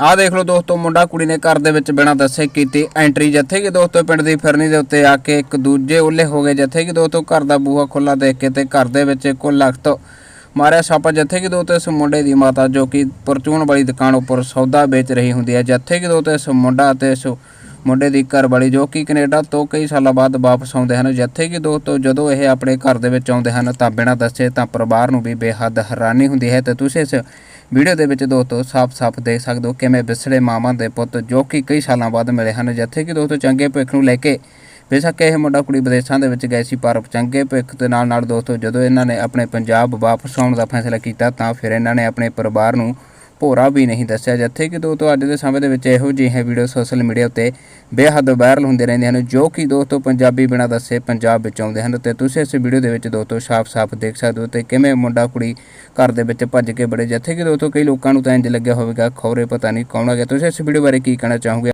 ਆਹ ਦੇਖ ਲਓ ਦੋਸਤੋ, ਮੁੰਡਾ ਕੁੜੀ ਨੇ ਘਰ ਦੇ ਵਿੱਚ ਬਿਨਾਂ ਦੱਸੇ ਕੀਤੀ ਐਂਟਰੀ ਜਿੱਥੇ ਕਿ ਦੋਸਤੋ, ਪਿੰਡ ਦੀ ਫਿਰਨੀ ਦੇ ਉੱਤੇ ਆ ਕੇ ਇੱਕ ਦੂਜੇ ਉੱਲੇ ਹੋ ਗਏ। ਜਿੱਥੇ ਕਿ ਦੋਸਤੋ, ਘਰ ਦਾ ਬੂਹਾ ਖੁੱਲਾ ਦੇਖ ਕੇ ਤੇ ਘਰ ਦੇ ਵਿੱਚ ਇੱਕੋ ਲਖਤ ਮਾਰਿਆ ਸੱਪ ਜਿੱਥੇ ਕਿ ਦੋਸਤੋ, ਇਸ ਮੁੰਡੇ ਦੀ ਮਾਤਾ ਜੋ ਕਿ ਪਰਚੂਨ ਵਾਲੀ ਦੁਕਾਨ ਉੱਪਰ ਸੌਦਾ ਵੇਚ ਰਹੀ ਹੁੰਦੀ ਹੈ। ਜਿੱਥੇ ਕਿ ਦੋਸਤੋ, ਇਸ ਮੁੰਡਾ ਤੇ ਇਸ ਮੁੰਡੇ ਦੀ ਘਰਵਾਲੀ ਜੋ ਕਿ ਕੈਨੇਡਾ ਤੋਂ ਕਈ ਸਾਲਾਂ ਬਾਅਦ ਵਾਪਸ ਆਉਂਦੇ ਹਨ। ਜਿੱਥੇ ਕਿ ਦੋਸਤੋ, ਜਦੋਂ ਇਹ ਆਪਣੇ ਘਰ ਦੇ ਵਿੱਚ ਆਉਂਦੇ ਹਨ ਤਾਂ ਬਿਨਾਂ ਦੱਸੇ ਤਾਂ ਪਰਿਵਾਰ ਨੂੰ ਵੀ ਬੇਹੱਦ ਹੈਰਾਨੀ ਹੁੰਦੀ ਹੈ। ਤੇ ਤੁਸੀਂ ਇਸ ਵੀਡੀਓ ਦੇ ਵਿੱਚ ਦੋਸਤੋ ਸਾਫ਼-ਸਾਫ਼ ਦੇਖ ਸਕਦੇ ਹੋ ਕਿਵੇਂ ਵਿਸੜੇ ਮਾਵਾਂ ਦੇ ਪੁੱਤ ਜੋ ਕਿ ਕਈ ਸਾਲਾਂ ਬਾਅਦ ਮਿਲੇ ਹਨ। ਜਿੱਥੇ ਕਿ ਦੋਸਤੋ ਚੰਗੇ ਭਵਿੱਖ ਨੂੰ ਲੈ ਕੇ ਬੇਸ਼ੱਕ ਇਹ ਮੁੰਡਾ ਕੁੜੀ ਵਿਦੇਸ਼ਾਂ ਦੇ ਵਿੱਚ ਗਏ ਸੀ, ਪਰ ਚੰਗੇ ਭਵਿੱਖ ਦੇ ਨਾਲ ਨਾਲ ਦੋਸਤੋ ਜਦੋਂ ਇਹਨਾਂ ਨੇ ਆਪਣੇ ਪੰਜਾਬ ਵਾਪਸ ਆਉਣ ਦਾ ਫੈਸਲਾ ਕੀਤਾ ਤਾਂ ਫਿਰ ਇਹਨਾਂ ਨੇ ਆਪਣੇ ਪਰਿਵਾਰ ਨੂੰ ਭੋਰਾ ਵੀ ਨਹੀਂ ਦੱਸਿਆ ਜਿੱਥੇ ਕਿ ਦੋਸਤੋ ਅੱਜ ਦੇ ਸਮੇਂ ਦੇ ਵਿੱਚ ਇਹੋ ਜਿਹੇ ਵੀਡੀਓ ਸੋਸ਼ਲ ਮੀਡੀਆ ਉੱਤੇ ਬੇਹੱਦ ਵਾਇਰਲ ਹੁੰਦੇ ਰਹਿੰਦੇ ਹਨ, ਜੋ ਕਿ ਦੋਸਤੋ ਪੰਜਾਬੀ ਬਿਨਾਂ ਦੱਸੇ ਪੰਜਾਬ ਵਿੱਚ ਆਉਂਦੇ ਹਨ ਤੇ ਤੁਸੀਂ ਇਸ ਵੀਡੀਓ ਦੇ ਵਿੱਚ ਦੋਸਤੋ ਸਾਫ਼-ਸਾਫ਼ ਦੇਖ ਸਕਦੇ ਹੋ ਤੇ ਕਿਵੇਂ ਮੁੰਡਾ ਕੁੜੀ ਘਰ ਦੇ ਵਿੱਚ ਭੱਜ ਕੇ ਬੜੇ ਜਿੱਥੇ ਕਿ ਦੋਸਤੋ ਕਈ ਲੋਕਾਂ ਨੂੰ ਤਾਂ ਇੰਜ ਲੱਗਿਆ ਹੋਵੇਗਾ, ਖੌਰੇ ਪਤਾ ਨਹੀਂ ਕੌਣ ਆ ਗਿਆ। ਤੁਸੀਂ ਇਸ ਵੀਡੀਓ ਬਾਰੇ ਕੀ ਕਹਿਣਾ ਚਾਹੋਗੇ?